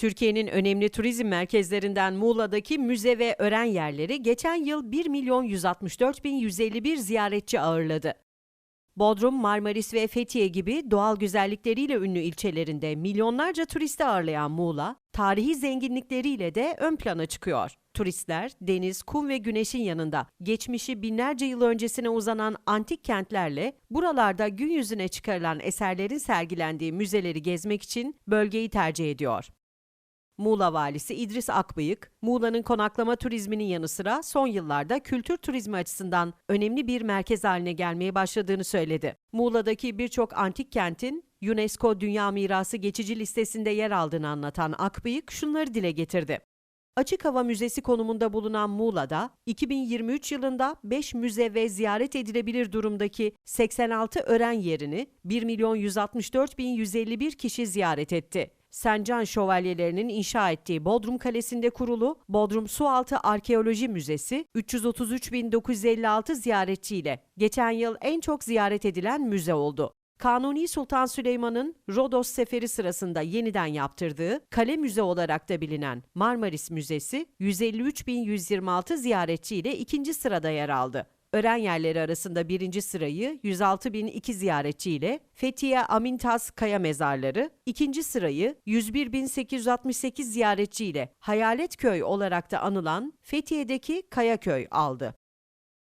Türkiye'nin önemli turizm merkezlerinden Muğla'daki müze ve öğren yerleri geçen yıl 1 milyon 164 bin 151 ziyaretçi ağırladı. Bodrum, Marmaris ve Fethiye gibi doğal güzellikleriyle ünlü ilçelerinde milyonlarca turisti ağırlayan Muğla, tarihi zenginlikleriyle de ön plana çıkıyor. Turistler, deniz, kum ve güneşin yanında geçmişi binlerce yıl öncesine uzanan antik kentlerle buralarda gün yüzüne çıkarılan eserlerin sergilendiği müzeleri gezmek için bölgeyi tercih ediyor. Muğla Valisi İdris Akbıyık, Muğla'nın konaklama turizminin yanı sıra son yıllarda kültür turizmi açısından önemli bir merkez haline gelmeye başladığını söyledi. Muğla'daki birçok antik kentin UNESCO Dünya Mirası geçici listesinde yer aldığını anlatan Akbıyık şunları dile getirdi. Açık hava müzesi konumunda bulunan Muğla'da 2023 yılında 5 müze ve ziyaret edilebilir durumdaki 86 öğren yerini 1 milyon 164 bin 151 kişi ziyaret etti. Sencan Şövalyelerinin inşa ettiği Bodrum Kalesi'nde kurulu Bodrum Sualtı Arkeoloji Müzesi 333.956 ziyaretçiyle geçen yıl en çok ziyaret edilen müze oldu. Kanuni Sultan Süleyman'ın Rodos seferi sırasında yeniden yaptırdığı kale müze olarak da bilinen Marmaris Müzesi 153.126 ziyaretçiyle ikinci sırada yer aldı. Öğren yerleri arasında birinci sırayı 106.002 ziyaretçiyle Fethiye Amintas Kaya Mezarları, ikinci sırayı 101.868 ziyaretçiyle Hayalet Köy olarak da anılan Fethiye'deki Kayaköy aldı.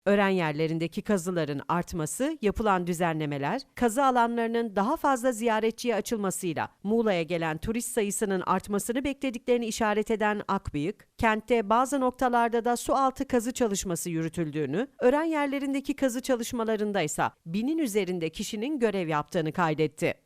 Öğren yerlerindeki kazıların artması, yapılan düzenlemeler, kazı alanlarının daha fazla ziyaretçiye açılmasıyla Muğla'ya gelen turist sayısının artmasını beklediklerini işaret eden Akbıyık, kentte bazı noktalarda da su altı kazı çalışması yürütüldüğünü, öğren yerlerindeki kazı çalışmalarında ise binin üzerinde kişinin görev yaptığını kaydetti.